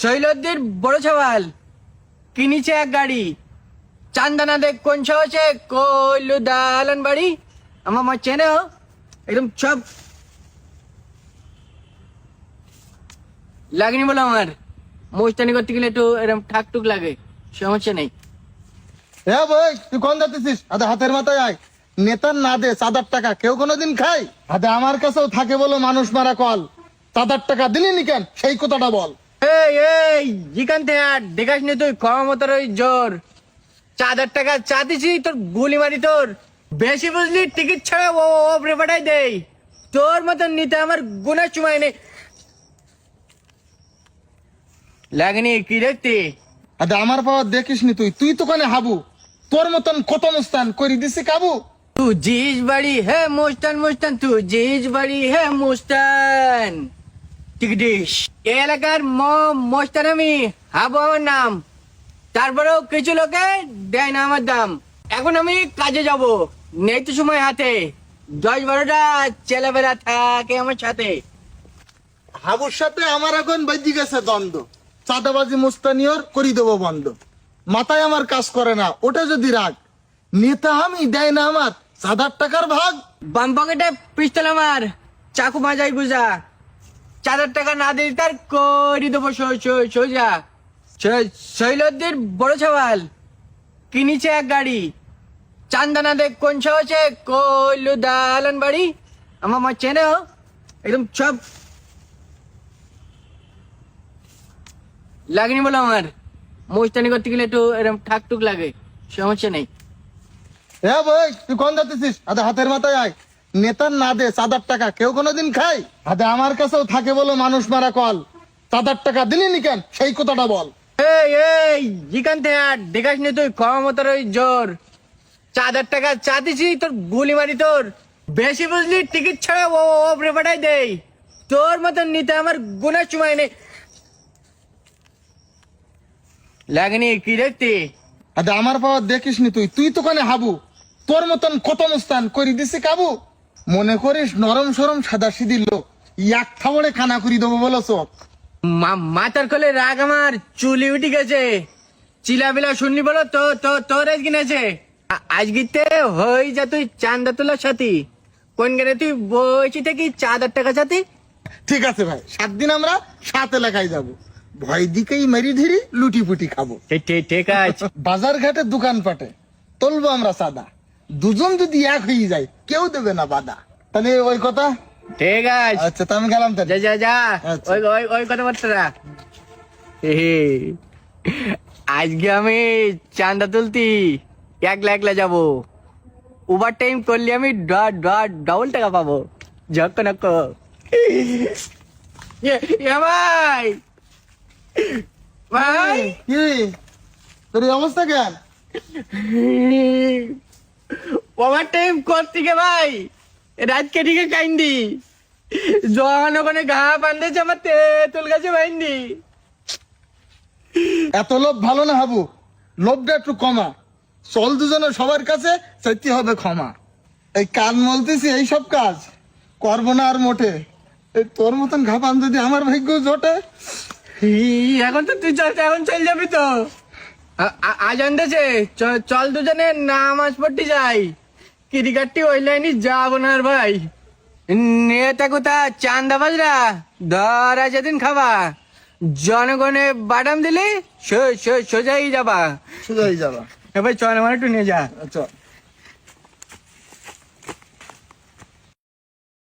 শৈলদ্দির বড় সওয়াল। কিনিছে এক গাড়ি? চান্দানা দেখ কোন সহছে কইলু দালান বাড়ি। আমার মা চেনে? একদম সব লাগনি বলো আমার। মোস্তানি করতে গেলে একটু এরকম ঠাকটুক লাগে। সমস্যা নেই। হ্যাঁ ভাই তুই কোন যাচ্ছিস আদা হাতের মাথায় আয়। নেতার না দে চাঁদার টাকা। কেউ কোনোদিন খায়? আদা আমার কাছেও থাকে বলো মানুষ মারা কল। চাঁদার টাকা দিলি নি কেন? সেই কথাটা বল। এই এই জিকান থেকে আর দেখাস নি তুই ওই জোর। চার টাকা চা দিছি তোর গুলি মারি তোর। বেশি বুঝলি টিকিট ছাড়া ও ওপরে পাঠাই দেই। তোর মতন নিতে আমার গুণের সময় নেই। লাগনি কি দেখতি আদা আমার পাওয়ার দেখিস নি তুই তুই তো কানে হাবু। তোর মতন কত মুস্তান করি দিছি কাবু? তু জিজ বাড়ি হে মুস্তান মুস্তান তু জিজ বাড়ি হে মুস্তান। এই এলাকার ম মুস্তান আমি হাবু আমার নাম। তারপরেও কিছু লোকে দেয় না আমার দাম। এখন আমি কাজে যাব। নেই তো সময় হাতে। দশ বারোটা ছেলেবেলা থাকে আমার সাথে। হাবুর সাথে আমার এখন বেজি গেছে দ্বন্দ্ব। চাঁদাবাজি মুস্তানিয়র করি দেবো বন্ধ। মাথায় আমার কাজ করে না ওটা যদি রাগ। নেতা আমি দেয় না আমার। চাঁদার টাকার ভাগ। বাম পকেটে পিস্তল আমার। চাকু মাজাই গুজা চার হাজার টাকা না দিলে তার করি দেবো সোজা। শৈলদ্দির বড় সওয়াল, কিনিছে এক গাড়ি। চান্দানা দেখ কোন সহছে কইলু দালান বাড়ি। আমার মা চেনে একদম সব। লাগনি বলো আমার। মোস্তানি করতে গেলে একটু এরকম ঠাকটুক লাগে সমস্যা নেই হ্যাঁ ভাই তুই কোন যাচ্ছিস হাতের মাথায় আয়। নেতার না দে চাঁদার টাকা কেউ কোনোদিন খাই আদা আমার কাছেও থাকে বলো মানুষ মারা কল। চাঁদার টাকা দিলি নি কেন? সেই কথাটা বল। এই এই জিকান থেকে আর দেখাস নি তুই কম তোর ওই জোর। হাজার টাকা চা দিছি তোর গুলি মারি তোর। বেশি বুঝলি টিকিট ছাড়া ও ওপরে পাঠাই দেই। তোর মতন নিতে আমার গুণের সময় নেই। লাগনি কি দেখতি আদা আমার পাওয়ার দেখিস নি তুই। তুই তো কানে হাবু। তোর মতন কত মুস্তান করি দিছি কাবু? মনে করিস নরম সরম সাদা সিদির লোক। এক থাবড়ে খানা করি দেবো বলো মা- মাথার কোলে রাগ আমার চুলি উঠি গেছে। চিলা চিলাবিলা শুনলি বলো তো তো তোর আজ কিনেছে। আজকিতে হই যা তুই চান্দা তোলার সাথী। কোন গেলে তুই বইছি থেকে হাজার টাকা সাথী? ঠিক আছে ভাই সাত দিন আমরা সাত এলাকায় যাব। ভয় দিকেই মেরি ধীরি লুটি পুটি খাব। ঠিক আছে। বাজার ঘাটে দোকান পাটে। তুলবো আমরা সাদা দুজন যদি এক হয়ে যায় কেউ দেবে না বাদা তাহলে ওই কথা? ঠিক আছে। আচ্ছা তা আমি গেলাম তাহলে। যা যা যা। আচ্ছা। ওই ওই ওই কথাবার্তা আজকে আমি চান্দা তুলতি একলা একলা যাব। ওভার টাইম করলে আমি ডবল টাকা পাবো। যক নক ভাই! ভাই! কি তোর অবস্থা কেন? ওভার টাইম গে ভাই। কাইন্দি ওখানে ঘা বান্ধেছে আমার তেঁতুল গাছে বাইন্দি এত লোভ ভালো না হাবু। লোভটা একটু কমা। চল দুজনে সবার কাছে চাইতে হবে ক্ষমা। এই কান মলতেছি এই সব কাজ। করব না আর মোটে। এই তোর মতন ঘাপান যদি আমার ভাগ্য জোটে। এখন তো তুই চল এখন চল যাবি তো। আ- আ- আজ আনতেছে। চল দুজনে নামাজ পড়তে যাই। ক্রিকেটটি ওই লাইনে যাব না আর ভাই। নেতা কোথা চান্দা বাজরা ধরা যেদিন খাবা। জনগণে বাদাম দিলে সোজাই যাবা। সোজাই যাবা। এবার চল আমার একটু নিয়ে যা। আচ্ছা